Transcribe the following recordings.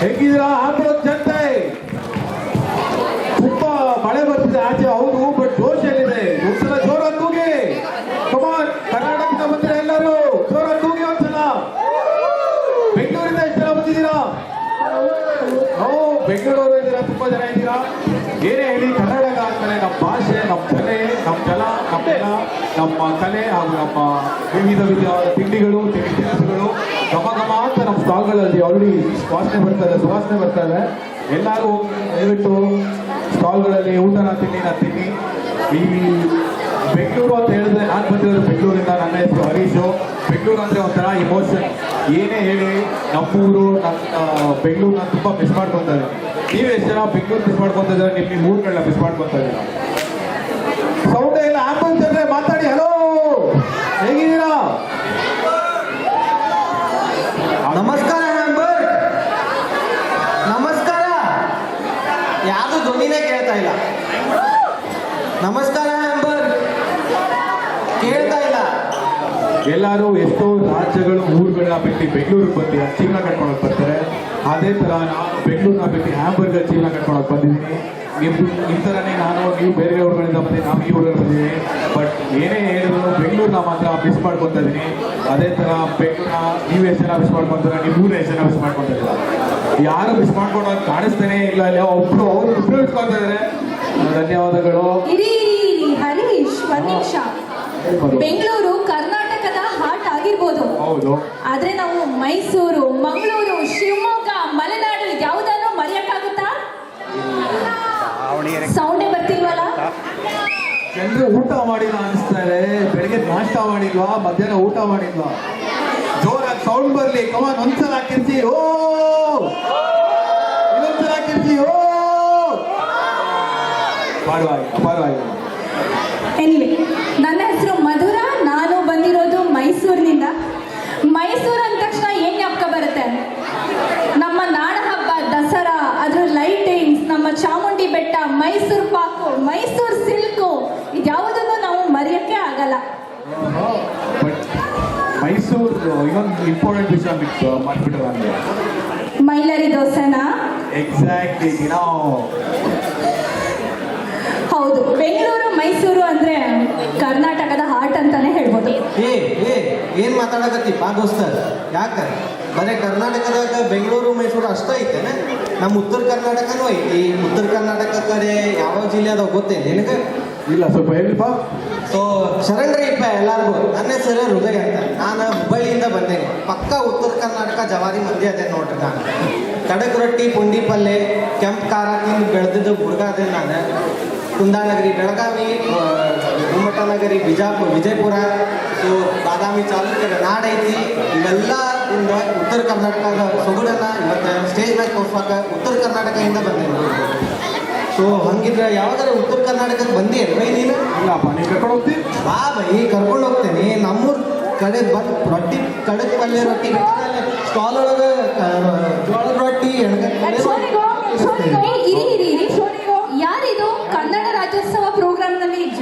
ಹೇಗಿದ್ದೀರಾ? ಆಂಧ್ರದ ಜನತೆ? ತುಂಬಾ ಮಳೆ ಬರ್ತಿದೆ. ಆಚೆ ಹೌದು ಬಟ್ ಜೋಶ್ ಏನಿದೆ ಒಂದ್ಸಲ ಜೋರ ತೂಗಿ ಕಮಾನ್ ಕರ್ನಾಟಕದ ಬಂದಿರ ಎಲ್ಲರೂ, ಜೋರ ತೂಗಿ ಒಂದ್ಸಲ. ಬೆಂಗಳೂರಿಂದ ಎಷ್ಟು ಜನ ಬಂದಿದ್ದೀರಾ? ಓ ಬೆಂಗಳೂರು ಇದ್ದೀರಾ ತುಂಬಾ ಜನ ಇದ್ದೀರಾ? ಏನೇ ಹೇಳಿ ಕನ್ನಡ ಆಗ್ತಾನೆ ನಮ್ಮ ಭಾಷೆ, ನಮ್ಮ ಕಲೆ, ನಮ್ಮ ನಮ್ಮ ನಮ್ಮ ಕಲೆ ಹಾಗೂ ನಮ್ಮ ವಿವಿಧ ವಿಧವಾದ ತಿಂಡಿಗಳು, ತಿಂಡಿ ತಿನಿಸುಗಳು, ಘಮ ಘಮ ಅಂತ ನಮ್ಮ ಸ್ಟಾಲ್ಗಳಲ್ಲಿ ಆಲ್ರೆಡಿ ವಾಸನೆ ಇದೆ, ಸುವಾಸನೆ ಬರ್ತದೆ ಎಲ್ಲರೂ ದಯವಿಟ್ಟು ಸ್ಟಾಲ್ಗಳಲ್ಲಿ ಊಟನ ತಿಂಡಿನ ತಿನ್ನಿ. ಈ ಬೆಂಗಳೂರು ಅಂತ ಹೇಳಿದ್ರೆ ನಾನು ಬಂದಿರೋದು ಬೆಂಗಳೂರಿಂದ, ನನ್ನ ಹೆಸರು ಹರೀಶು. ಬೆಂಗಳೂರು ಅಂದರೆ ಒಂಥರ ಇಮೋಷನ್ ಏನೇ ಹೇಳಿ ನಮ್ಮೂರು ನನ್ನ ಬೆಂಗಳೂರನ್ನ ತುಂಬ ಮಿಸ್ ಮಾಡ್ಕೊತಾರೆ ನೀವು ಎಷ್ಟು ಜನ ಬೆಂಗಳೂರು ಮಿಸ್ ಮಾಡ್ಕೊತಾ ಇದ್ದಾರೆ ನಿಮ್ಮ ನಿಮ್ಮ ಊರುಗಳನ್ನ ಮಿಸ್ ಮಾಡ್ಕೊತಾ ಇದ್ದೀರಾ ಸೌಂಡ್ ಇಲ್ಲ ಆಂಬುಲೆನ್ಸ್ ಅಂದ್ರೆ ಮಾತಾಡಿ ಹಲೋ ಹೇಗಿದ್ದೀರಾ ನಮಸ್ಕಾರ ಹ್ಯಾಂಬರ್ ನಮಸ್ಕಾರ ಯಾವುದು ಧ್ವನಿನೇ ಕೇಳ್ತಾ ಇಲ್ಲ ನಮಸ್ಕಾರ ಕೇಳ್ತಾ ಇಲ್ಲ. ಎಲ್ಲರೂ ಎಷ್ಟೋ ರಾಜ್ಯಗಳು, ಊರುಗಳ ಬಿಟ್ಟು ಬೆಂಗಳೂರಿಗೆ ಬಂದು ಚೀಲ ಕಟ್ಕೊಳಕ್ ಬರ್ತಾರೆ. ಅದೇ ತರ ನಾನು ಬೆಂಗಳೂರಿನ ಬಿಟ್ಟು ಹ್ಯಾಂಬರ್ಗ ಚೀಲ ಕಟ್ಕೊಳಕ್ ಬಂದಿದ್ದೀನಿ ನಿಮ್ ನಿಮ್ ತರನೇ ನಾನು, ನೀವು ಬೇರೆ ಊರುಗಳಿಂದ ಬಂದು ನಾವು ಈ ಊರಲ್ಲಿ ಬಂದಿದ್ದೀನಿ ಬಟ್ ಏನೇ ಹೇಳಿದ್ರು ಬೆಂಗಳೂರನ್ನ ಮಾತ್ರ ಮಿಸ್ ಮಾಡ್ಕೊತಾ ಇದೀನಿ. ಅದೇ ತರ ಬೆಂಗಳೂರಿನ ನೀವು ಎಷ್ಟು ಮಿಸ್ ಮಾಡ್ಕೊಂತಾರೆ ನೀವು ಊರ ಎಷ್ಟು ಜನ ಮಿಸ್ ಮಾಡ್ಕೊತಾ ಯಾರು ಮಿಸ್ ಮಾಡ್ಕೊಂಡು ಕಾಣಿಸ್ತಾನೆ ಇಲ್ಲ ಇಲ್ಲ, ಒಬ್ರು ಅವ್ರು ಇಬ್ರು ಇಟ್ಕೊತಾ ಇದ್ದಾರೆ ಧನ್ಯವಾದಗಳು. ಇರಿ ಇರಿ, ಇರಿ ಹರೀಶ್ ಒಂದ್ ನಿಮಿಷ ಬೆಂಗಳೂರು ಕರ್ನಾಟಕದ ಹಾರ್ಟ್ ಆಗಿರ್ಬೋದು. ಹೌದು. ಆದ್ರೆ ನಾವು ಮೈಸೂರು ಮಂಗಳೂರು ಶಿವಮೊಗ್ಗ ಮಲೆನಾಡು ಯಾವುದನ್ನು ಮರೆಯಕ್ಕಾಗುತ್ತಾ ಸೌಂಡೇ ಬರ್ತಿಲ್ವಲ್ಲ? ಜನರು ಊಟ ಮಾಡಿಲ್ಲ ಅನಿಸ್ತಾರೆ ಬೆಳಿಗ್ಗೆ ನಾಷ್ಟ ಮಾಡಿಲ್ವಾ? ಮಧ್ಯಾಹ್ನ ಊಟ ಮಾಡಿಲ್ವಾ? ಜೋರಾಗಿ ಸೌಂಡ್ ಬರ್ಲಿ. ಕಮಾನ್ ಒಂದ್ಸಲ ಹಾಕಿರ್ತಿ ಓ ಇನ್ನೊಂದ್ಸಲ ಹಾಕಿರ್ತಿ ಓ ಪರವಾಗಿಲ್ಲ ಎನಿವೆ ನನ್ನ ಹೆಸರು ಮಧುರ. ನಾನು ಬಂದಿರೋದು ಮೈಸೂರಿನಿಂದ. ಮೈಸೂರು ಅಂದ ತಕ್ಷಣ ಏನ್ ಜ್ಞಾಪಕ ಬರುತ್ತೆ? ನಮ್ಮ ನಾಡ ಹಬ್ಬ ದಸರಾ ಅದ್ರ ಲೈಟಿಂಗ್ಸ್ ನಮ್ಮ ಚಾಮುಂಡಿ ಬೆಟ್ಟ ಮೈಸೂರು ಪಾಕು ಮೈಸೂರು ಸಿಲ್ಕು. ಇದ್ಯಾವುದನ್ನು ನಾವು ಮರೆಯೋಕ್ಕೆ ಆಗಲ್ಲ. ಮೈಸೂರು ಇನ್ನೊಂದು ಇಂಪಾರ್ಟೆಂಟ್ ವಿಷಯ ಮಿಕ್ಸ್ ಮಾಡ್ಬಿಟ್ರ ಮೈಲರಿ ದೋಸೆನಾ? ಎಕ್ಸಾಕ್ಟ್ಲಿ ನಾವು ಹೌದು. ಬೆಂಗಳೂರು ಮೈಸೂರು ಅಂದ್ರೆ ಕರ್ನಾಟಕದ ಹಾರ್ಟ್ ಅಂತಾನೆ ಹೇಳ್ಬೋದು. ಏ ಏ ಏನ್ ಮಾತಾಡಕತ್ತಿ ಬಾ ದೋಸ್ತ ಯಾಕ? ಬರೇ ಕರ್ನಾಟಕದಾಗ ಬೆಂಗಳೂರು ಮೈಸೂರು ಅಷ್ಟ ಐತೆ ನಮ್ಮ ಉತ್ತರ ಕರ್ನಾಟಕನೂ ಐತಿ. ಉತ್ತರ ಕರ್ನಾಟಕ ಕಡೆ ಯಾವ ಜಿಲ್ಲೆ ಅದಾವ ಗೊತ್ತೇ ನಿನಗೆ? ಇಲ್ಲ ಸ್ವಲ್ಪ ಹೇಳಿಪ್ಪ ಸೊ ಶರಣ್ರಿ ಇಪ್ಪ ಎಲ್ಲಾರ್ಗು. ನನ್ನ ಹೆಸರು ಹೃದಯ ಅಂತ. ನಾನು ಹುಬ್ಬಳ್ಳಿಯಿಂದ ಬಂದೇನೆ ಪಕ್ಕ ಉತ್ತರ ಕರ್ನಾಟಕ ಜವಾರಿ ಮಂದಿ ಅದೇ ನೋಡ್ರಿ ನಾನು. ಕಡಕ್ ರೊಟ್ಟಿ ಪುಂಡಿ ಪಲ್ಲೆ ಕೆಂಪು ಖಾರ ತಿಂದು ಬೆಳೆದಿದ್ದು ಹುಡುಗ ಅದೇ ನಾನು. ಕುಂದಾನಗರಿ ಬೆಳಗಾವಿ ಗುಮ್ಮಟನಗರಿ ಬಿಜಾಪುರ ವಿಜಯಪುರ ಸೊ ಬಾದಾಮಿ ಚಾಲುಕ್ಯರ ನಾಡೈತಿ ಐತಿ. ಇವೆಲ್ಲ ಇಂದ ಉತ್ತರ ಕರ್ನಾಟಕದ ಸೊಗಡನ್ನ ಇವತ್ತು ಸ್ಟೇಜ್ ಮೇಲೆ ತೋರ್ಸೋಕ ಉತ್ತರ ಕರ್ನಾಟಕದಿಂದ ಬಂದೇನೆ ಸೊ ಹಂಗಿದ್ರೆ ಯಾವಾಗಾರ ಉತ್ತರ ಕರ್ನಾಟಕಕ್ಕೆ ಬಂದಿ ಬೈ ನೀನು? ಇಲ್ಲಪ್ಪ ನೀವು ಕರ್ಕೊಂಡು ಹೋಗ್ತೀನಿ ಬಾ ಬೈ ಕರ್ಕೊಂಡು ಹೋಗ್ತೇನೆ. ನಮ್ಮೂರ್ ಕಡೆ ಬಂದು ರೊಟ್ಟಿ ಕಡಕ್ ಪಲ್ಯ ರೊಟ್ಟಿ ಸ್ಟಾಲ್ ಒಳಗೆ ಜೋಳದ ರೊಟ್ಟಿ ಎಣ್ಗಾಯಿ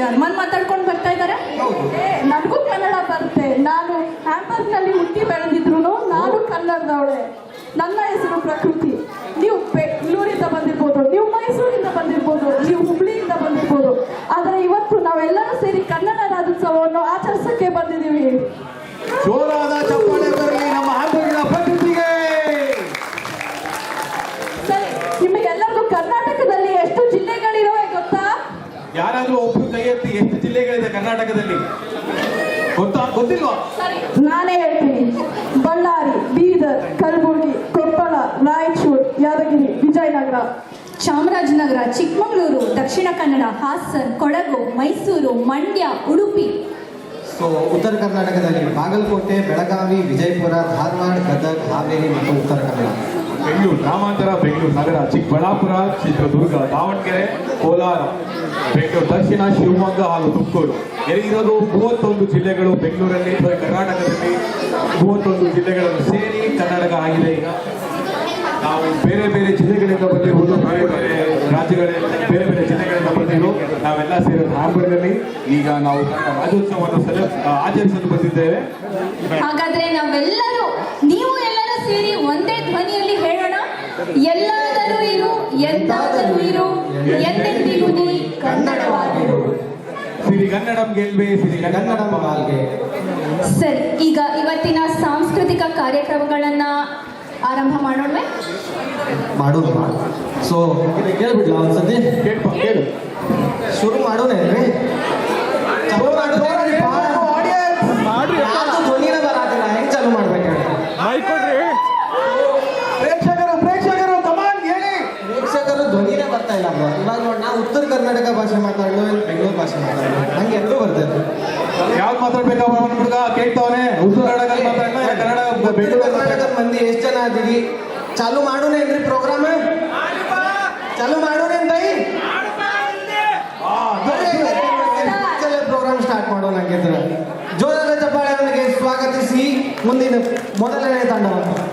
ಜರ್ಮನ್ ಮಾತಾಡ್ಕೊಂಡು ಬರ್ತಾ ಇದ್ದಾರೆ? ನನಗೂ ಕನ್ನಡ ಬರುತ್ತೆ. ನಾನು ಹ್ಯಾಂಬರ್ಗ್ನಲ್ಲಿ ಹುಟ್ಟಿ ಬೆಳೆದಿದ್ರು ನಾನು ಕನ್ನಡದವಳೆ. ನನ್ನ ಹೆಸರು ಪ್ರಕೃತಿ ನೀವು ಬೆಂಗಳೂರಿಂದ ಬಂದಿರ್ಬೋದು ನೀವು ಮೈಸೂರಿಂದ ಬಂದಿರ್ಬೋದು ನೀವು ಹುಬ್ಳಿಯಿಂದ ಬಂದಿರ್ಬೋದು ಆದರೆ ಇವತ್ತು ನಾವೆಲ್ಲರೂ ಸೇರಿ ಕನ್ನಡ ರಾಜ್ಯೋತ್ಸವವನ್ನು ಆಚರಿಸಕ್ಕೆ ಬಂದಿದ್ದೀವಿ ಜೋರಾದ ಚಪ್ಪಾಳೆ ಬರಲಿ ನಮ್ಮ ಹಾಂಬರ್ಗಿನ ಪ್ರಕೃತಿಗೆ ಸರಿ ನಿಮಗೆಲ್ಲರಿಗೂ ಕರ್ನಾಟಕದಲ್ಲಿ ಎಷ್ಟು ಜಿಲ್ಲೆಗಳಿವೆ ಗೊತ್ತಾ ಯಾರಾದ್ರೂ ಒಬ್ರು ಕೈ ಎತ್ತಿ ಎಷ್ಟು ಜಿಲ್ಲೆಗಳಿದೆ ಕರ್ನಾಟಕದಲ್ಲಿ. ಗೊತ್ತಾ? ಗೊತ್ತಿಲ್ವಾ? ಸರಿ. ನಾನೇ ಹೇಳ್ತೀನಿ? ಬಳ್ಳಾರಿ ಬೀದರ್ ಕಲಬುರಗಿ ಕೊಪ್ಪಳ ರಾಯಚೂರು ಯಾದಗಿರಿ ವಿಜಯನಗರ. ಚಾಮರಾಜನಗರ ಚಿಕ್ಕಮಗಳೂರು ದಕ್ಷಿಣ ಕನ್ನಡ ಹಾಸನ್ ಕೊಡಗು ಮೈಸೂರು ಮಂಡ್ಯ ಉಡುಪಿ. ಸೊ ಉತ್ತರ ಕರ್ನಾಟಕದಲ್ಲಿ ಬಾಗಲಕೋಟೆ ಬೆಳಗಾವಿ ವಿಜಯಪುರ ಧಾರವಾಡ ಗದಗ ಹಾವೇರಿ ಮತ್ತು ಉತ್ತರ ಕನ್ನಡ. ಬೆಂಗಳೂರು, ಗ್ರಾಮಾಂತರ ಬೆಂಗಳೂರು ನಗರ, ಚಿಕ್ಕಬಳ್ಳಾಪುರ, ಚಿತ್ರದುರ್ಗ, ದಾವಣಗೆರೆ, ಕೋಲಾರ, ಬೆಂಗಳೂರು, ದಕ್ಷಿಣ ಶಿವಮೊಗ್ಗ ಹಾಗೂ ತುಮಕೂರು. ಎಲ್ಲಿರೋದು ಮೂವತ್ತೊಂದು ಜಿಲ್ಲೆಗಳು ಬೆಂಗಳೂರಲ್ಲಿ ಕರ್ನಾಟಕದಲ್ಲಿ ಮೂವತ್ತೊಂದು ಜಿಲ್ಲೆಗಳನ್ನು ಸೇರಿ ಕರ್ನಾಟಕ ಆಗಿದೆ ಈಗ. ನಾವು ಬೇರೆ ಬೇರೆ ಜಿಲ್ಲೆಗಳಿಂದ ಬಂದಿರುವುದು ಬೇರೆ ಬೇರೆ ರಾಜ್ಯಗಳಿಂದ ಬೇರೆ ಬೇರೆ ಜಿಲ್ಲೆಗಳಿಂದ ಬಂದಿರುವುದು ನಾವೆಲ್ಲ ಸೇರಿದ ಹಾಂಬರ್ನಲ್ಲಿ ಈಗ ನಾವು ರಾಜ್ಯೋತ್ಸವವನ್ನು ಸೆಲೆ ಆಚರಿಸಲು ಬಂದಿದ್ದೇವೆ. ಹಾಗಾದ್ರೆ ನಾವೆಲ್ಲರೂ ನೀವು ಎಲ್ಲರೂ ಸೇರಿ ಒಂದೇ ಧ್ವನಿಯಲ್ಲಿ ಹೇಳೋಣ. ಎಲ್ಲಾದರೂ ಇರು ಎಂತಾದರೂ ಇರು ಎಂದೆಂದಿಗೂ ನೀ ಕನ್ನಡವಾಗಿರು. ಸಿರಿಗನ್ನಡಂ ಗೆಲ್ವೆ ಸಿರಿಗನ್ನಡಂ ಕನ್ನಡ ಬಾಲ್ಗೆ ಸರಿ ಈಗ ಇವತ್ತಿನ ಸಾಂಸ್ಕೃತಿಕ ಕಾರ್ಯಕ್ರಮಗಳನ್ನ ಆರಂಭ ಮಾಡೋಣ ಮಾಡೋಣ. ಸೊ ಕೇಳ್ಬಿಡ್ಲ ಒಂದ್ಸತಿ? ಕೇಳ್ಪ ಕೇಳು. ಶುರು ಮಾಡೋಣ ಚಾಲು ಹೇಳಿ ಪ್ರೇಕ್ಷಕರು ಪ್ರೇಕ್ಷಕರು ಕಮಾನ್ ಹೇಳಿ. ಪ್ರೇಕ್ಷಕರು ಧ್ವನಿನೇ ಬರ್ತಾ ಇಲ್ಲ. ಇವಾಗ ನೋಡಿ ನಾ ಉತ್ತರ ಕರ್ನಾಟಕ ಭಾಷೆ ಮಾತಾಡಲು ಇಲ್ಲಿ ಬೆಂಗಳೂರು ಭಾಷೆ ಮಾತಾಡಲು ನಂಗೆ ಎಲ್ಲರೂ ಬರ್ತೈತೆ ಯಾವ್ದು ಮಾತಾಡ್ಬೇಕಪ್ಪ ಹುಡುಗ? ಕೇಳ್ತಾವನೆ ಉತ್ತರ ಕನ್ನಡ ಮಾತಾಡಲ್ಲ ಕನ್ನಡ ಬೆಂಗಳೂರು ಕರ್ನಾಟಕದ ಮಂದಿ ಎಷ್ಟು ಜನ ಅದೀರಿ ಚಾಲು ಮಾಡೋಣೇನ್ರಿ ಪ್ರೋಗ್ರಾಮ್ ಚಾಲು ಮಾಡೋಣೇನ್ ಬೈ ಪ್ರೋಗ್ರಾಮ್ ಸ್ವಾಗತಿಸಿ ಮುಂದಿನ ಮೊದಲನೇ ತಂಡವನ್ನು.